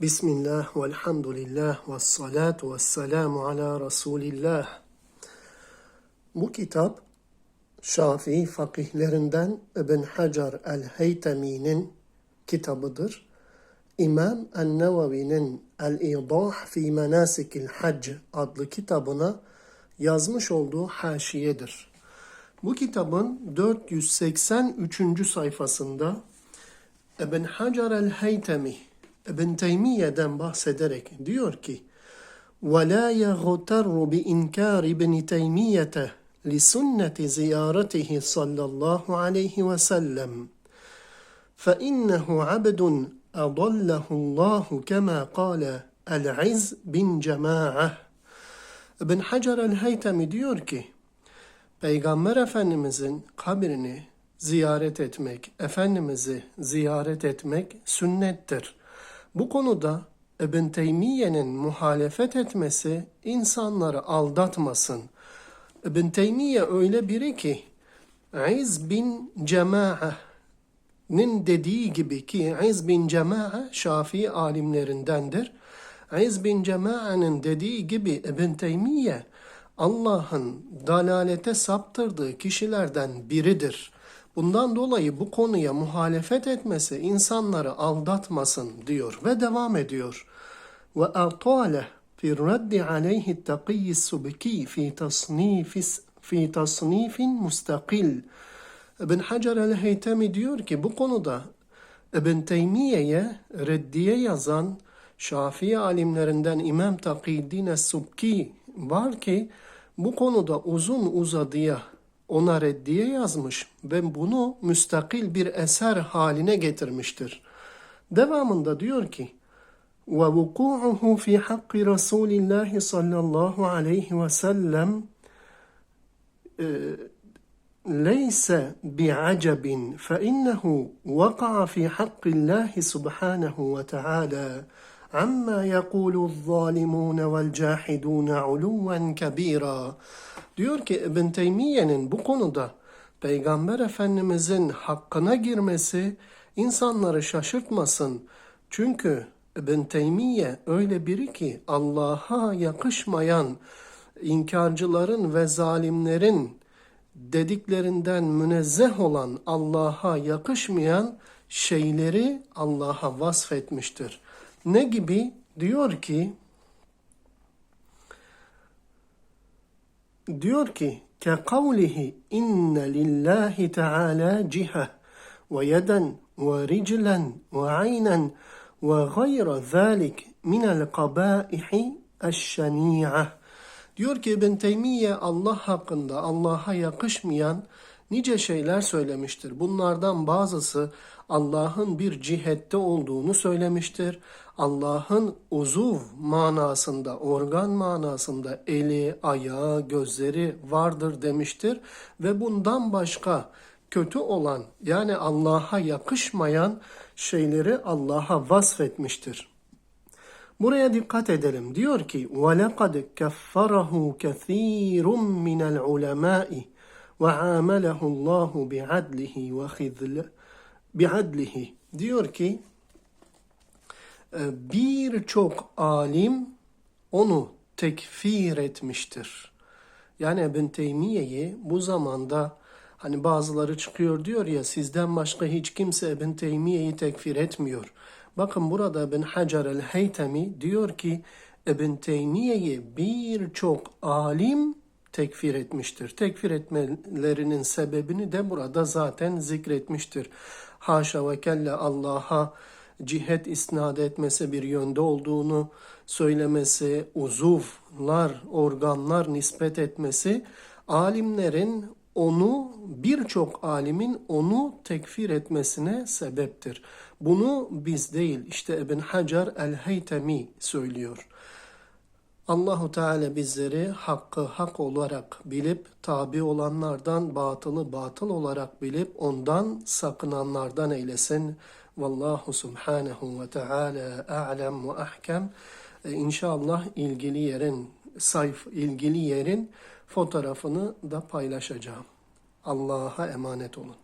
Bismillah, velhamdülillah, ve salatu ve selamu ala Resulillah. Bu kitap Şafii fakihlerinden İbn Hacer el-Heytemi'nin kitabıdır. İmam el-Nevevi'nin El-İdah fi Menasikil Hac adlı kitabına yazmış olduğu haşiyedir. Bu kitabın 483. sayfasında İbn Hacer el-Heytemi İbn Teymiye'den bahsederek diyor ki وَلَا يَغْتَرُّ بِإِنْكَارِ ابْنِ تَيْمِيَّةَ لِسُنَّةِ زِيَارَتِهِ صلى الله عليه وسلم فإنه عبد أضله الله كما قال العز bin Cema'a. İbn Hacer el-Heytemi diyor ki, Peygamber Efendimizin kabrini ziyaret etmek, Efendimiz'i ziyaret etmek sünnettir. Bu konuda İbn Teymiye'nin muhalefet etmesi insanları aldatmasın. İbn Teymiye öyle biri ki, İz bin Cema'nin dediği gibi ki İz bin Cema'a Şafii alimlerindendir. İz bin Cema'nın dediği gibi İbn Teymiye Allah'ın dalalete saptırdığı kişilerden biridir. Bundan dolayı bu konuya muhalefet etmesi insanları aldatmasın diyor ve devam ediyor. Ve atale fi raddi aleyhi takiyyi subki fi tasnifis fi tasnifin mustakil. İbn Hacer el-Heytemi diyor ki bu konuda İbn Teymiye'ye reddiye yazan Şafii alimlerinden İmam Takiddin es-Subki var ki bu konuda uzun uzadıya ona reddiye yazmış ve bunu müstakil bir eser haline getirmiştir. Devamında diyor ki وَوُقُوعُهُ فِي حَقِّ رَسُولِ اللّٰهِ صَلَّى اللّٰهُ عَلَيْهِ وَسَلَّمْ ليس بعجب فإنه وقع في حق الله سبحانه وتعالى عما يقول الظالمون والجاحدون علوا كبيرا Diyor ki İbn Teymiye'nin bu konuda Peygamber Efendimizin hakkına girmesi insanları şaşırtmasın. Çünkü İbn Teymiye öyle biri ki Allah'a yakışmayan inkarcıların ve zalimlerin dediklerinden münezzeh olan Allah'a yakışmayan şeyleri Allah'a vasfetmiştir. Ne gibi? Diyor ki diyor ki كقوله إن لله تعالى جهة ويدا ورجلا وعينا وغير ذلك من القبائح الشنيعة Diyor ki İbn Teymiye Allah hakkında Allah'a yakışmayan nice şeyler söylemiştir. Bunlardan bazısı Allah'ın bir cihette olduğunu söylemiştir. Allah'ın uzuv manasında, organ manasında eli, ayağı, gözleri vardır demiştir ve bundan başka kötü olan yani Allah'a yakışmayan şeyleri Allah'a vasfetmiştir. Buraya dikkat edelim. Diyor ki: "Ve lekad keffarahu kesirun minel ulema'i." وَعَامَلَهُ اللّٰهُ بِعَدْلِهِ وَخِذْلِ بِعَدْلِهِ Diyor ki birçok alim onu tekfir etmiştir. Yani İbn Teymiye'yi bu zamanda hani bazıları çıkıyor diyor ya sizden başka hiç kimse İbn Teymiye'yi tekfir etmiyor. Bakın burada İbn Hacer el-Heytemi diyor ki İbn Teymiye'yi birçok alim tekfir etmiştir. Tekfir etmelerinin sebebini de burada zaten zikretmiştir. Haşa ve kelle Allah'a cihet isnat etmesi bir yönde olduğunu söylemesi, uzuvlar, organlar nispet etmesi, alimlerin onu birçok alimin onu tekfir etmesine sebeptir. Bunu biz değil işte İbn Hacer el-Heytemi söylüyor. Allahu Teala bizleri hakkı hak olarak bilip tabi olanlardan batılı batıl olarak bilip ondan sakınanlardan eylesin. Vallahu subhanahu ve teala a'lem ve ahkem. Ee, inşallah ilgili yerin sayf ilgili yerin fotoğrafını da paylaşacağım. Allah'a emanet olun.